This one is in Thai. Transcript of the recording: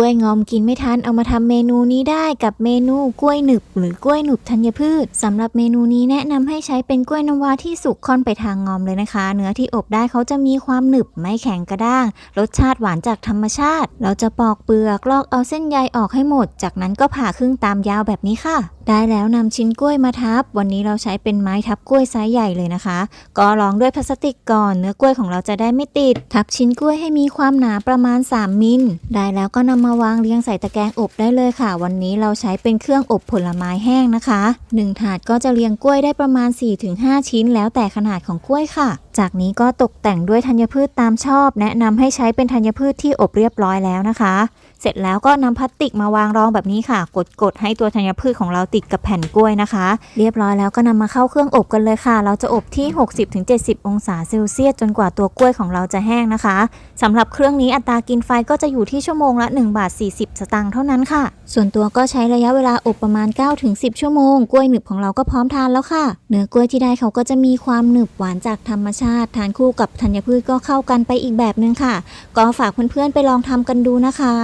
กล้วยงอมกินไม่ทันเอามาทำเมนูนี้ได้กับเมนูกล้วยหนึบ หรือกล้วยหนุบธัญพืชสำหรับเมนูนี้แนะนำให้ใช้เป็นกล้วยน้ำว้าที่สุกค่อนไปทางงอมเลยนะคะ เนื้อที่อบได้เขาจะมีความหนึบไม่แข็งกระด้าง รสชาติหวานจากธรรมชาติ เราจะปอกเปลือกลอกเอาเส้นใยออกให้หมด จากนั้นก็ผ่าครึ่งตามยาวแบบนี้ค่ะ ได้แล้วนำชิ้นกล้วยมาทับ วันนี้เราใช้เป็นไม้ทับกล้วยไซส์ใหญ่เลยนะคะ ก็รองด้วยพลาสติกก่อนเนื้อกล้วยของเราจะได้ไม่ติด ทับชิ้นกล้วยให้มีความหนาประมาณ 3 มิลได้แล้วก็นำมาวางเรียงใส่ตะแกรงอบได้เลยค่ะ วันนี้เราใช้เป็นเครื่องอบผลไม้แห้งนะคะ 1 ถาดก็จะเรียงกล้วยได้ประมาณ 4-5 ชิ้น แล้วแต่ขนาดของกล้วยค่ะ จากนี้ก็ตกแต่งด้วยธัญพืชตามชอบ แนะนำให้ใช้เป็นธัญพืชที่อบเรียบร้อยแล้วนะคะ เสร็จแล้วก็นำพลาสติกมาวางรองแบบนี้ค่ะ กดๆให้ตัวธัญพืชของเราติดกับแผ่นกล้วยนะคะ เรียบร้อยแล้วก็นำมาเข้าเครื่องอบกันเลยค่ะ เราจะอบที่ 60-70 องศาเซลเซียสจนกว่าตัวกล้วยของเราจะแห้งนะคะสำหรับเครื่องนี้อัตรากินไฟก็จะอยู่ที่ชั่วโมงละ1บาท40 สตางค์เท่านั้นค่ะ ส่วนตัวก็ใช้ระยะเวลาอบประมาณ 9-10 ชั่วโมง กล้วยหนึบของเราก็พร้อมทานแล้วค่ะ เนื้อกล้วยที่ได้เขาก็จะมีความหนึบหวานจากธรรมชาติ ทานคู่กับธัญพืชก็เข้ากันไปอีกแบบนึงค่ะ ก็ฝากเพื่อนๆไปลองทำกันดูนะคะ